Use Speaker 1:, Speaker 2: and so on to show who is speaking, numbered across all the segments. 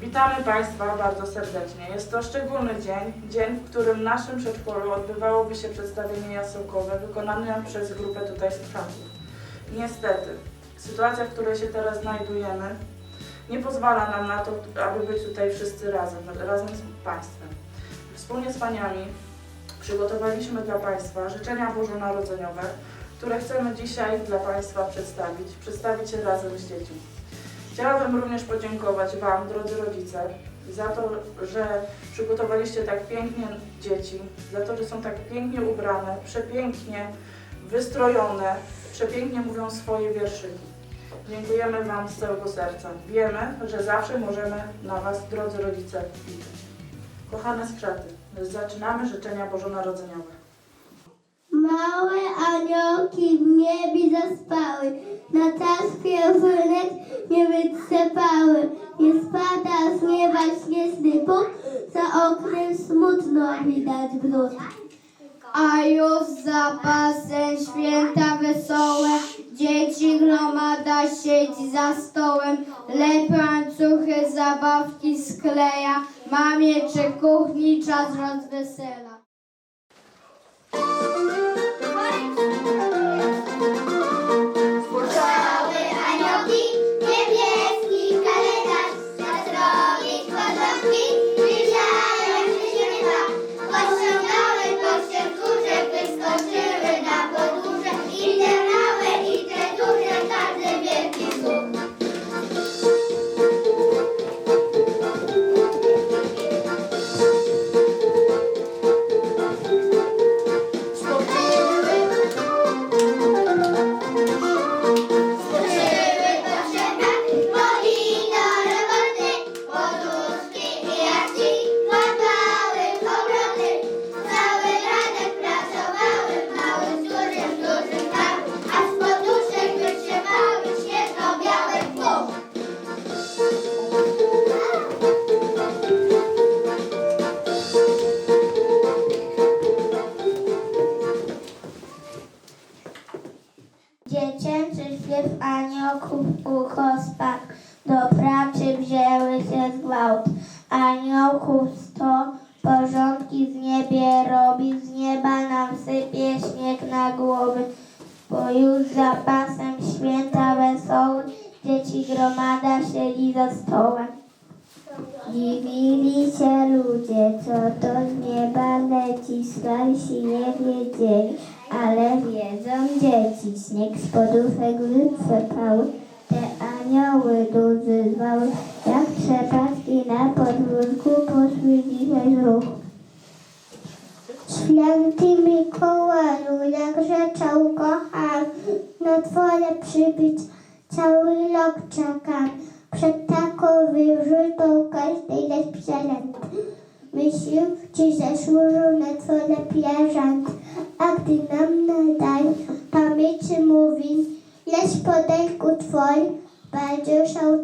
Speaker 1: Witamy Państwa bardzo serdecznie. Jest to szczególny dzień, dzień, w którym w naszym przedszkolu odbywałoby się przedstawienie jasełkowe wykonane przez grupę tutaj strażaków. Niestety, sytuacja, w której się teraz znajdujemy, nie pozwala nam na to, aby być tutaj wszyscy razem, razem z Państwem. Wspólnie z Paniami przygotowaliśmy dla Państwa życzenia bożonarodzeniowe, które chcemy dzisiaj dla Państwa przedstawić, przedstawić razem z dziećmi. Chciałabym również podziękować Wam, drodzy rodzice, za to, że przygotowaliście tak pięknie dzieci, za to, że są tak pięknie ubrane, przepięknie wystrojone, przepięknie mówią swoje wierszyki. Dziękujemy Wam z całego serca. Wiemy, że zawsze możemy na Was, drodzy rodzice, liczyć. Kochane skrzaty, zaczynamy życzenia bożonarodzeniowe.
Speaker 2: Małe aniołki w niebie zaspały, na czas kierunek nie wytrzepały. Nie spada z nieba śnieżny puk, za oknem smutno widać brud.
Speaker 3: A już za pasem święta wesołe, dzieci gromada siedzi za stołem, leprańcuchy zabawki skleja, mamie czy kuchni czas rozwesela.
Speaker 2: Ludzie, co to z nieba leci, starsi nie wiedzieli, ale wiedzą dzieci. Śnieg z podówek wysypały, te anioły duży zwały, jak trzepaczki na podwórku poszły dzisiaj z ruchu. Święty Mikołaju, jakże cię kocham, na twoje przybyć cały rok czekam. Przed taką wyrzutą każdej lecz prezent. Myślę, ci zasłużył na twoje pierzant, a gdy nam nadaj pamięci mówi, lecz podęku twój, bardzo się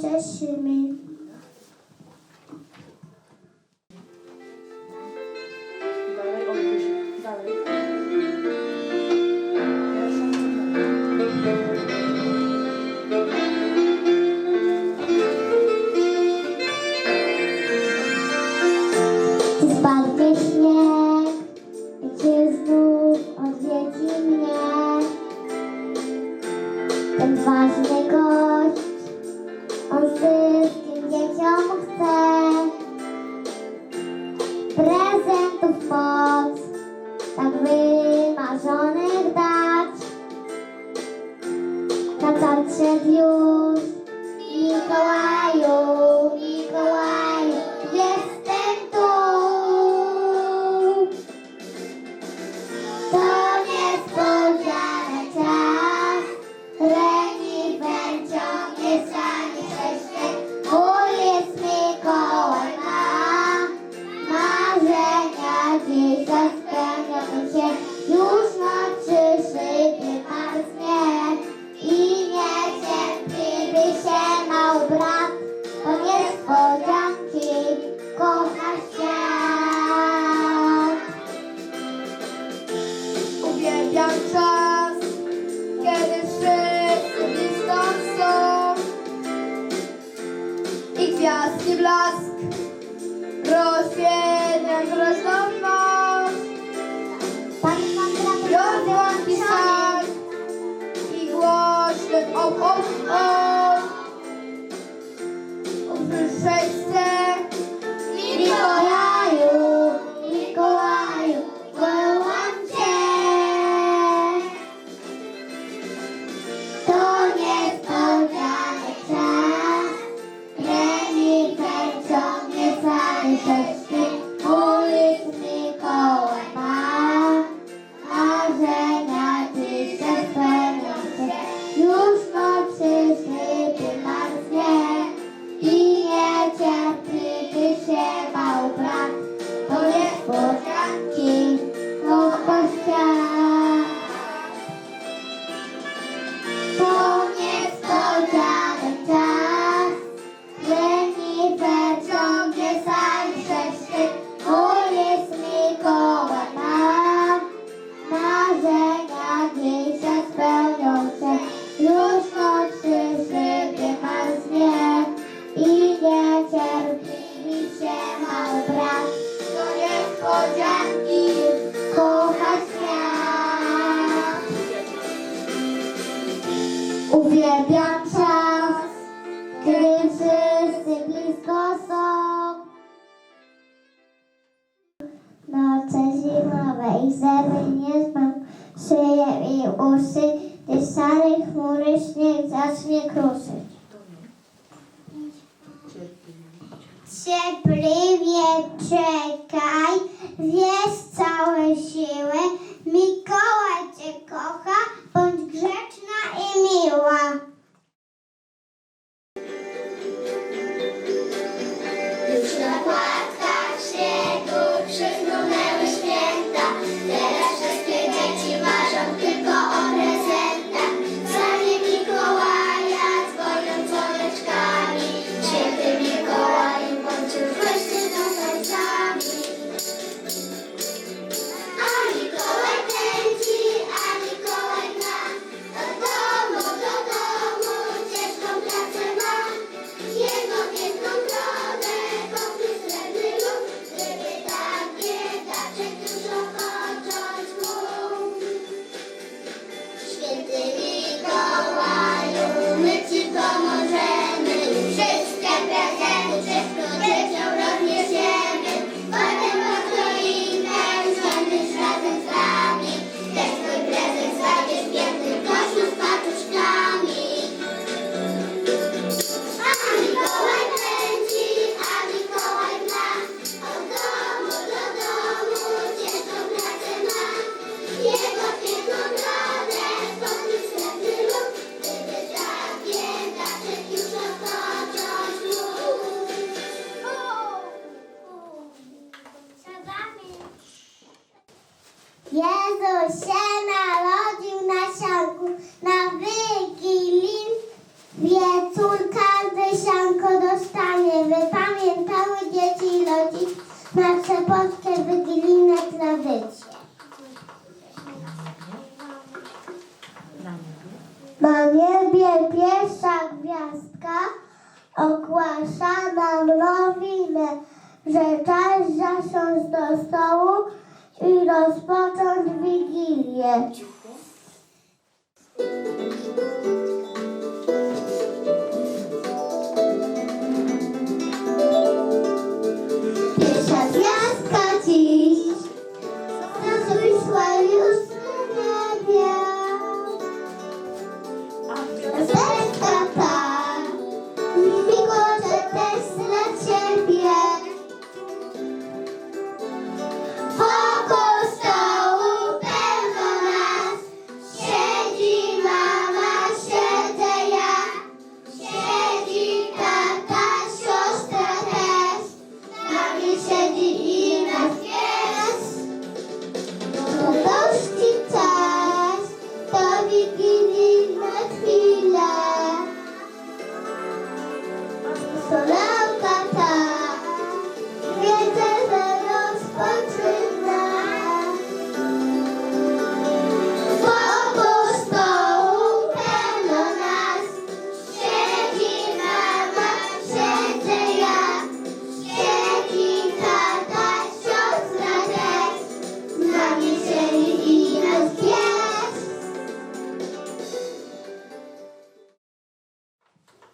Speaker 3: blaski blask,
Speaker 2: rozświetnia groźną zewy nie zmam, szyję i uszy, gdy szary chmury śnieg zacznie kruszyć. Cierpliwie czekaj, wiesz całe siły, Mikołaj cię kocha, bądź grzeczna i miła. niebie pierwsza gwiazdka ogłasza nam nowinę, że czas zasiąść do stołu i rozpocząć Wigilię.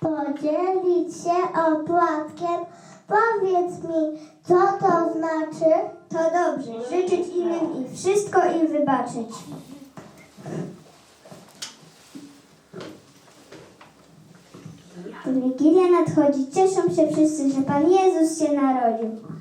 Speaker 2: Podzielić się opłatkiem. Powiedz mi, co to znaczy? To dobrze, życzyć innym i wszystko im wybaczyć. Wigilia nadchodzi. Cieszą się wszyscy, że Pan Jezus się narodził.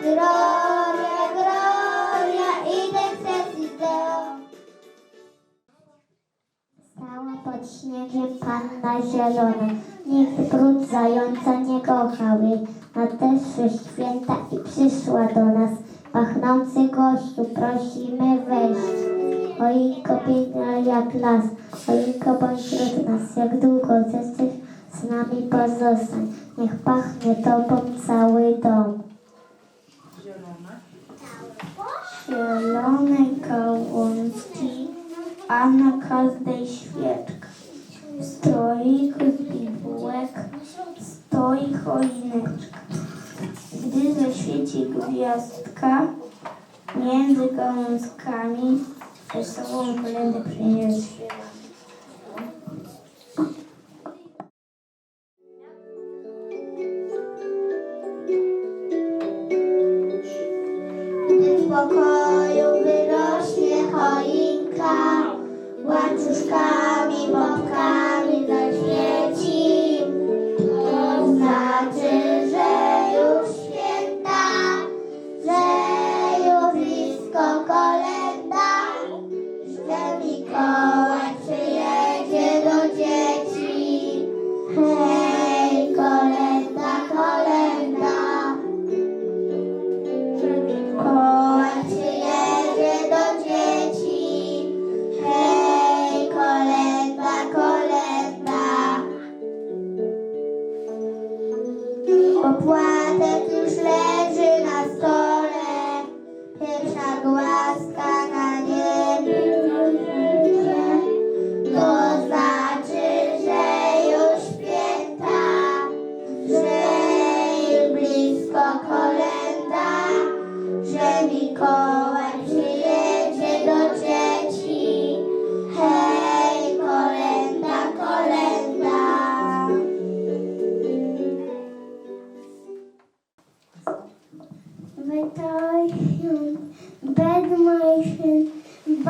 Speaker 2: Gloria, gloria, sessis Deo. Stała pod śniegiem panna zielona. Nikt brud zająca nie kochał jej. Nadeszły święta i przyszła do nas. Pachnący gościu, prosimy wejść. Choinko piękna jak las, choinko bądź wśród nas, jak długo zechcesz z nami pozostań. Niech pachnie tobą cały dom.
Speaker 1: Zielone
Speaker 2: gałązki, a na każdej świeczka. W stroiku z bibułek stoi choineczka. Gdy zaświeci gwiazdka, między gałązkami wesołą kolendę przyniesie.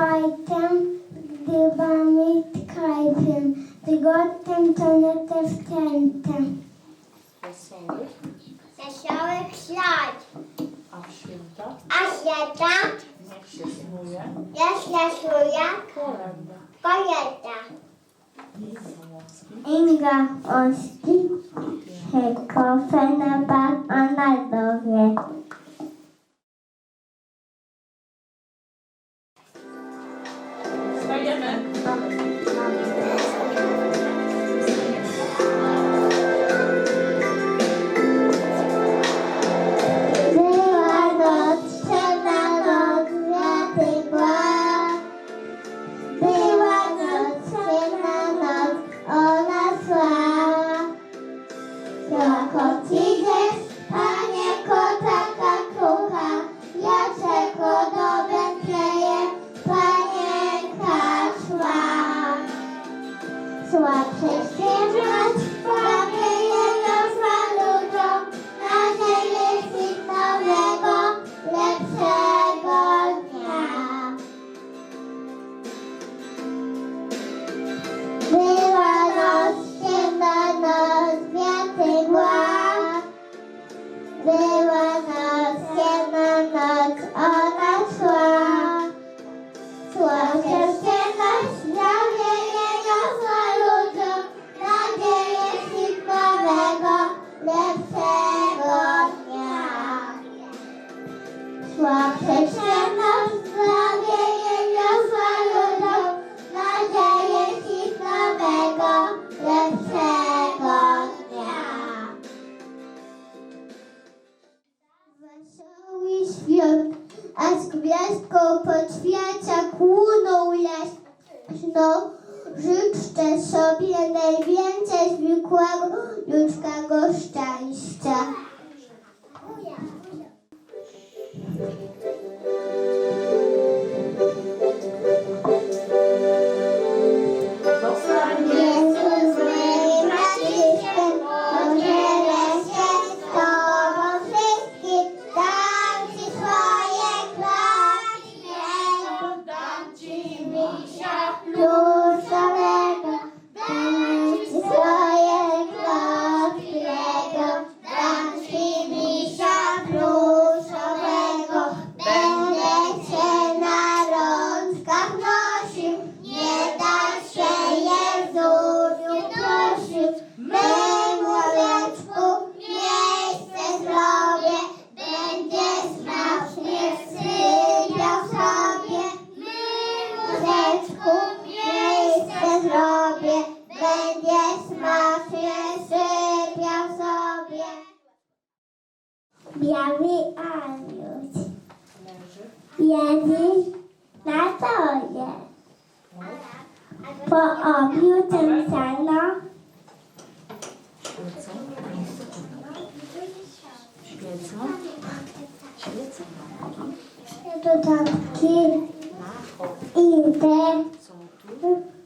Speaker 2: By them. Życzę sobie najwięcej zwykłego ludzkiego szczęścia.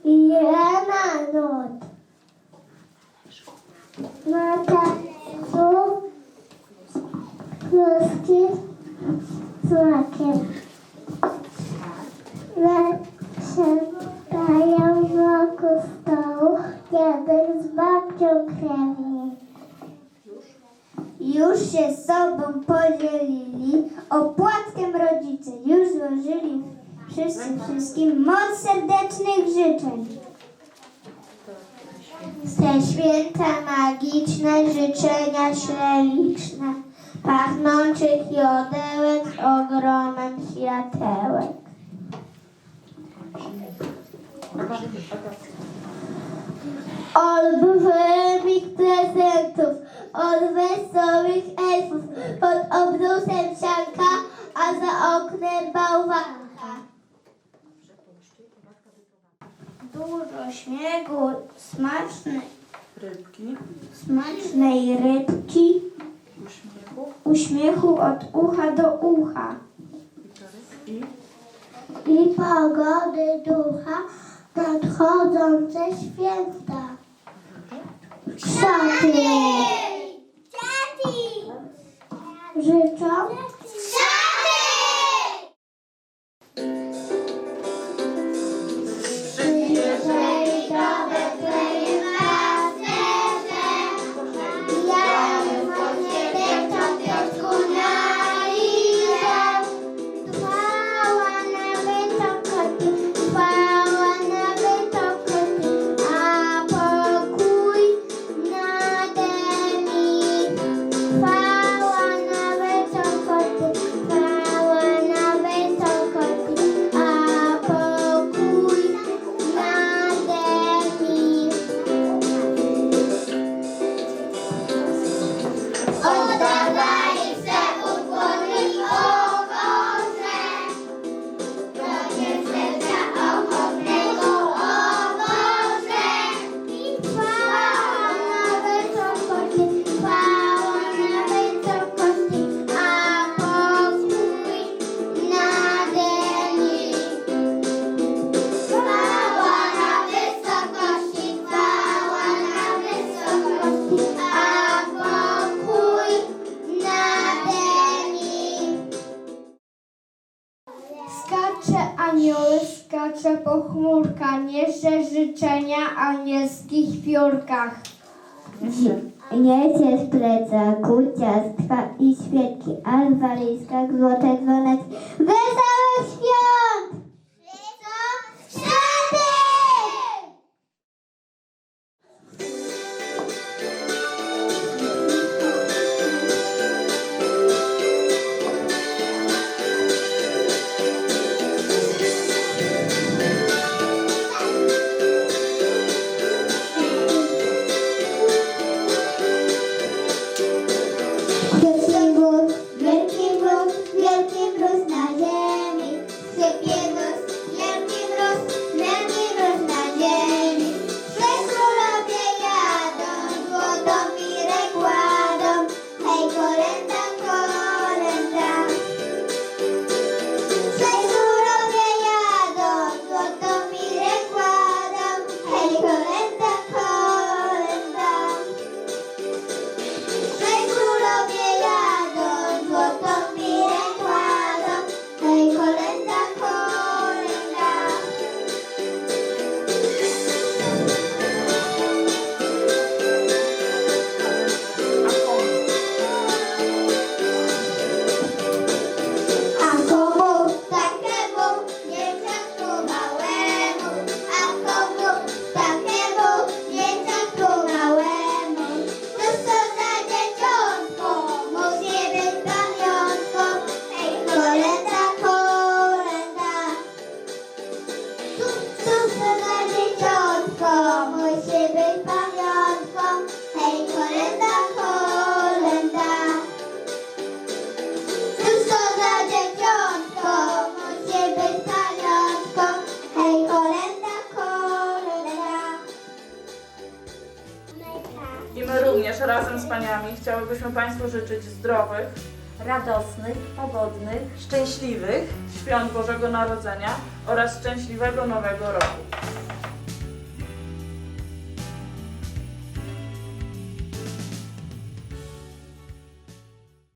Speaker 2: I na noc. Na tacu kluski z makiem. Siadają wokół stołu, dziadek z babcią krewni. Już się sobą podzielili, opłatkiem rodzice już złożyli wszyscy wszystkim moc serdecznych życzeń. Te święta magiczne, życzenia śreliczne, pachnących jodełek z ogromem światełek. olbrzymich prezentów od wesołych elfów pod obrusem sianka, a za oknem bałwanka. Dużo śniegu, smacznej,
Speaker 1: Rybki.
Speaker 2: smacznej rybki,
Speaker 1: Uśmiechu.
Speaker 2: uśmiechu od ucha do ucha
Speaker 1: I
Speaker 2: i pogody ducha nadchodzące święta. Krzaty! Życzą?
Speaker 3: najlepsze życzenia anielskich piórkach.
Speaker 2: Niecie z plecaku ciastka i świeczki, a w złote dzwoneczki.
Speaker 1: dużo życzyć zdrowych,
Speaker 4: radosnych, pogodnych,
Speaker 1: szczęśliwych świąt Bożego Narodzenia oraz szczęśliwego Nowego Roku.